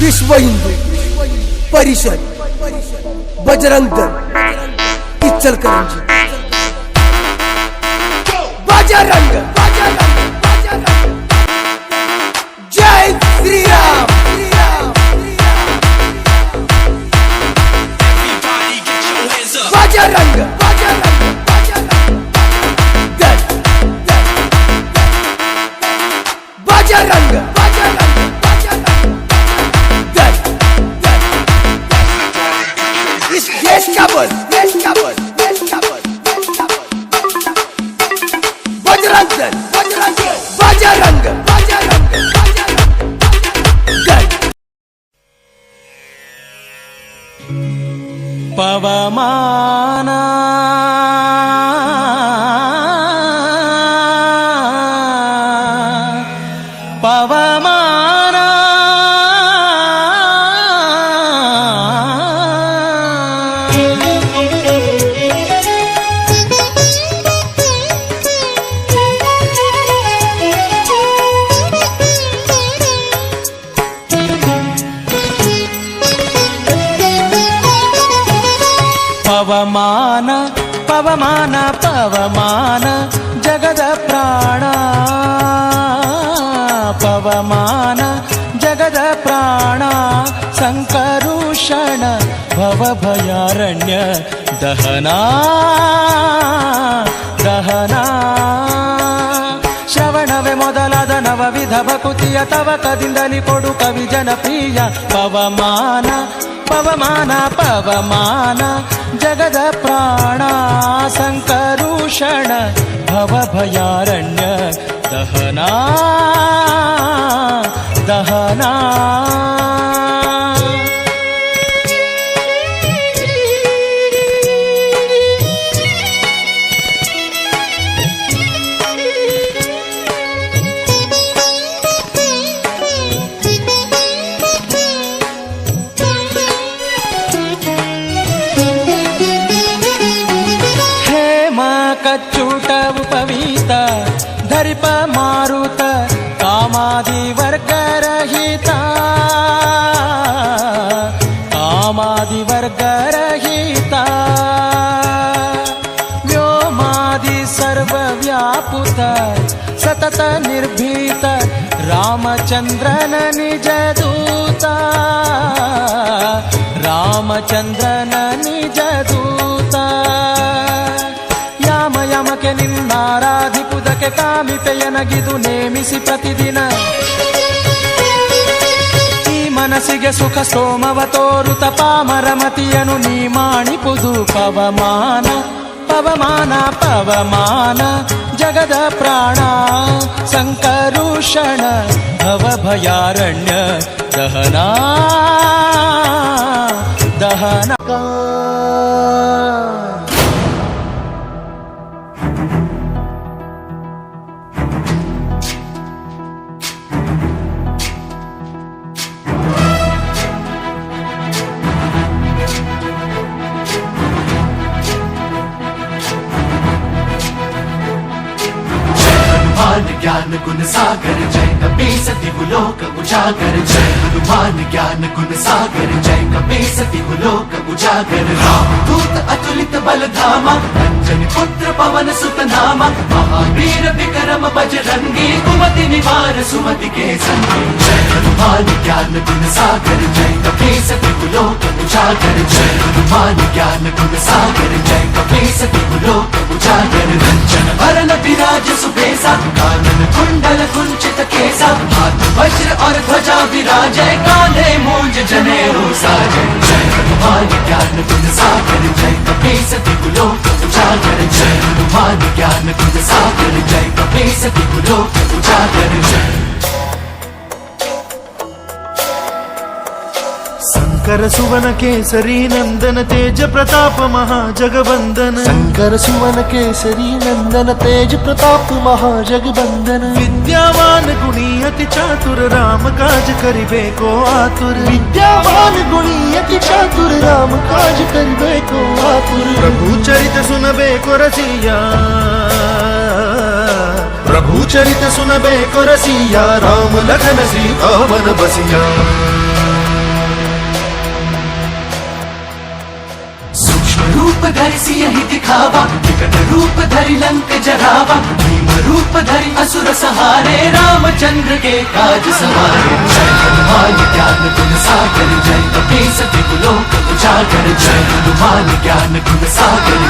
विश्व हिंदू परिषद बजरंग दल इचलकरंजी। बजरंग কাপড় বেশ কাপড় বেশ কাপড় বজরঙ্গন বজরঙ্গন বজরঙ্গন বজরঙ্গন பவமானா ಪವಮಾನ ಪವಮಾನ ಪವಮಾನ ಜಗದ ಪ್ರಾಣ ಪವಮಾನ ಜಗದ ಪ್ರಾಣ ಸಂಕರುಷಣ ಭವ ಭಯಾರಣ್ಯ ದಹನ ದಹನ ಶ್ರವಣವೇ ಮೊದಲಾದ ನವವಿಧ ಭಕುತಿಯ ತವಕದಿಂದಲಿ ಕೊಡು ಕವಿ ಜನಪ್ರಿಯ ಪವಮಾನ पवमान पवमान जगद जगदप्राणा सङ्करूपषण भवभयारण्य दहना दहना। ఉపవీత ధరిప మారుత కామాది వర్గరహిత కామాది వర్గరహిత వ్యోమాది సర్వవ్యాపుత సతత నిర్భీత రామచంద్రన నిజదూత. రామచంద్రన ಕಾಮಿಪೆಯನಗಿದು ನೇಮಿಸಿ ಪ್ರತಿದಿನ. ಈ ಮನಸ್ಸಿಗೆ ಸುಖ ಸೋಮವ ತೋರು ತಪಾಮರಮತಿಯನು ನೀ ಮಾಣಿಪುದು ಪವಮಾನ ಪವಮಾನ ಪವಮಾನ, ಜಗದ ಪ್ರಾಣ ಸಂಕರುಷಣ ಭವ ಭಯಾರಣ್ಯ ದಹನ ದಹನ. ज्ञान गुण सागर, जय कपी सति लोक उजागर, जय हनुमान ज्ञान गुण सागर, जय कपी सति लोक उजागर। राम दूत अतुलित बल धामा अंजन पुत्र पवन सुत नामा महावीर विक्रम बजरंगी कुमति निवार सुमति के संगी जय हनुमान ज्ञान गुण सागर जय कपी सति लोक उजागर जय हनुमान ज्ञान गुण सागर जय कपी सति लोक उजागर रंजन भरन विराज सुबेसा कानन कुंडल कुंचित केसा हाथ वज्र और ध्वजा विराजय कांधे मूंज जनेऊ साजय जय ज्ञान जय उजागर जय ज्ञान जय उजागर जय शङ्कर सुवन केसरी नंदन तेज प्रताप महाजगवन्दन शंकर सुवन केसरी नंदन तेज प्रताप महाजगबंदन। विद्यावान गुणी अति चातुर राम काज करिबे को आतुर। विद्यावान गुणी अति चातुर काम काज करबेको आतुर प्रभु चरित सुनबे को कोरसिया प्रभु चरित सुनबे को रसिया। राम लखन सीता वन बसिया। रूप धरि सिया हित खावा विकट रूप धरि लंक जरावा भीम रूप असुर सहारे, रामचंद्र के काज सहारे जय हनुमान ज्ञान गुण सागर, जय कपीस लोक उजागर। जय हनुमान ज्ञान गुण सागर